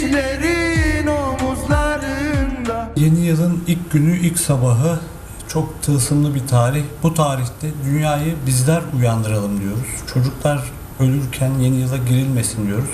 Gençlerin omuzlarında Yeni yılın ilk günü, ilk sabahı çok tılsımlı bir tarih. Bu tarihte dünyayı bizler uyandıralım diyoruz. Çocuklar ölürken yeni yıla girilmesin diyoruz.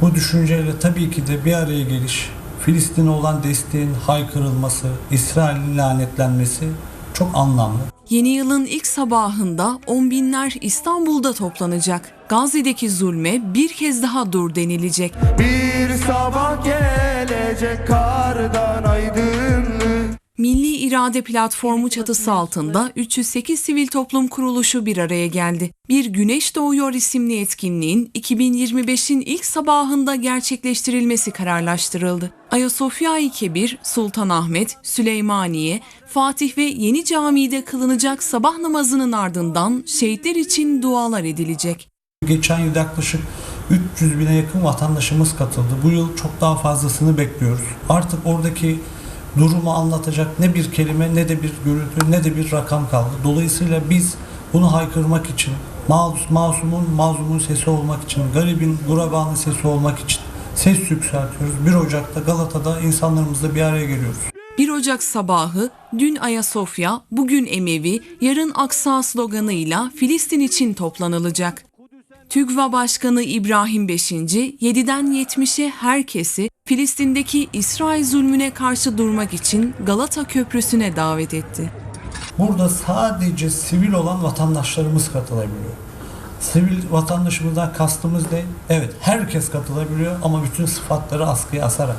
Bu düşünceyle tabii ki de bir araya geliş, Filistin'e olan desteğin haykırılması, İsrail'in lanetlenmesi çok anlamlı. Yeni yılın ilk sabahında on binler İstanbul'da toplanacak. Gazze'deki zulme bir kez daha dur denilecek. Bir sabah gelecek kardan Milli İrade Platformu çatısı altında 308 sivil toplum kuruluşu bir araya geldi. Bir Güneş Doğuyor isimli etkinliğin 2025'in ilk sabahında gerçekleştirilmesi kararlaştırıldı. Ayasofya-i Kebir, Sultanahmet, Süleymaniye, Fatih ve Yeni Camii'de kılınacak sabah namazının ardından şehitler için dualar edilecek. Geçen yıl yaklaşık 300 bine yakın vatandaşımız katıldı. Bu yıl çok daha fazlasını bekliyoruz. Artık oradaki durumu anlatacak ne bir kelime ne de bir görüntü ne de bir rakam kaldı. Dolayısıyla biz bunu haykırmak için, mas masumun mazlumun sesi olmak için, garibin gurabanın sesi olmak için ses yükseltiyoruz. 1 Ocak'ta Galata'da insanlarımızla bir araya geliyoruz. 1 Ocak sabahı dün Ayasofya, bugün Emevi, yarın Aksa sloganıyla Filistin için toplanılacak. TÜGVA Başkanı İbrahim Beşinci, 7'den 70'e herkesi Filistin'deki İsrail zulmüne karşı durmak için Galata Köprüsü'ne davet etti. Burada sadece sivil olan vatandaşlarımız katılabiliyor. Sivil vatandaşımızdan kastımız ne? Evet herkes katılabiliyor ama bütün sıfatları askıya asarak.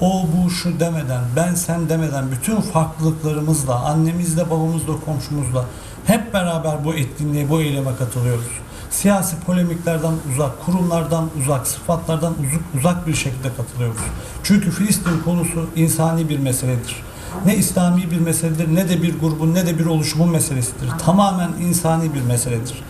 O bu şu demeden, ben sen demeden bütün farklılıklarımızla, annemizle, babamızla, komşumuzla hep beraber bu etkinliğe, bu eyleme katılıyoruz. Siyasi polemiklerden uzak, kurumlardan uzak, sıfatlardan uzak, uzak bir şekilde katılıyoruz. Çünkü Filistin konusu insani bir meseledir. Ne İslami bir meseledir, ne de bir grubun, ne de bir oluşumun meselesidir. Tamamen insani bir meseledir.